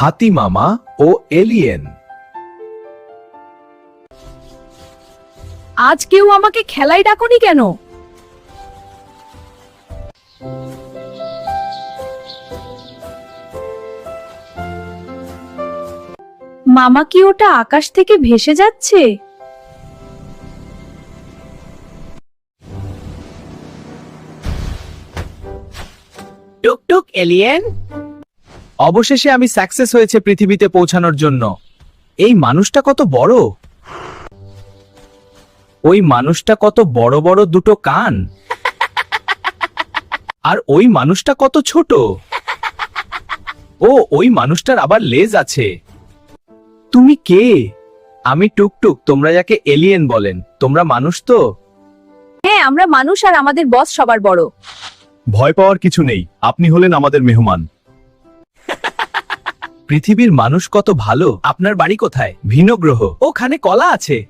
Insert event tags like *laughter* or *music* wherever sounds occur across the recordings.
হাতি মামা ও এলিয়েন। আজ কেউ আমাকে খেলায় ডাকনি কেন? মামা কি ওটা আকাশ থেকে ভেসে যাচ্ছে? টুকটুক এলিয়েন। অবশেষে আমি সাকসেস হয়েছে পৃথিবীতে পৌঁছানোর জন্য। এই মানুষটা কত বড়? ওই মানুষটা কত বড় বড় দুটো কান? আর ওই মানুষটা কত ছোট? ও ওই মানুষটার আবার লেজ আছে। তুমি কে? আমি টুকটুক তোমরা যাকে এলিয়েন বলেন। তোমরা মানুষ তো? হ্যাঁ আমরা মানুষ আর আমাদের বস সবার বড়। ভয় পাওয়ার কিছু নেই। আপনি হলেন আমাদের মেহমান। পৃথিবীর মানুষ কত ভালো? আপনার বাড়ি কোথায়? ভিন্ন গ্রহ। ওখানে কলা আছে।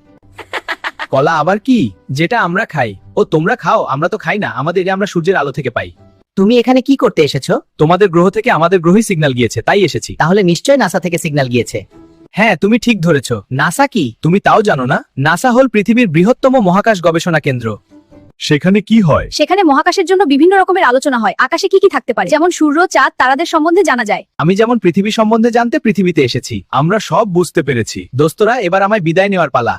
*laughs* কলা আবার কি? যেটা আমরা খাই। ও তোমরা খাও আমরা তো খাই না। আমাদের আমরা সূর্যের আলো থেকে পাই। তুমি এখানে কি করতে এসেছ? তোমাদের গ্রহ থেকে আমাদের গ্রহে সিগন্যাল গিয়েছে তাই এসেছি। তাহলে নিশ্চয় নাসা থেকে সিগন্যাল গিয়েছে। হ্যাঁ তুমি ঠিক ধরেছো। নাসা কি? তুমি তাও জানো না? নাসা হল পৃথিবীর বৃহত্তম মহাকাশ গবেষণা কেন্দ্র। সেখানে কি হয়? সেখানে মহাকাশের জন্য বিভিন্ন রকমের আলোচনা হয়। আকাশে কি কি থাকতে পারে? যেমন সূর্য চাঁদ তারাদের সম্বন্ধে জানা যায়। আমি যেমন পৃথিবী সম্বন্ধে জানতে পৃথিবীতে এসেছি আমরা সব বুঝতে পেরেছি। দোস্তরা এবার আমায় বিদায় নেওয়ার পালা।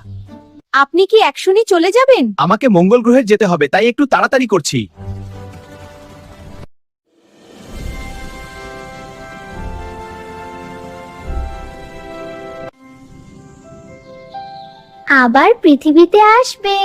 আপনি কি একশনই চলে যাবেন? আমাকে মঙ্গল গ্রহে যেতে হবে তাই একটু তাড়াতাড়ি করছি। আবার পৃথিবীতে আসবে।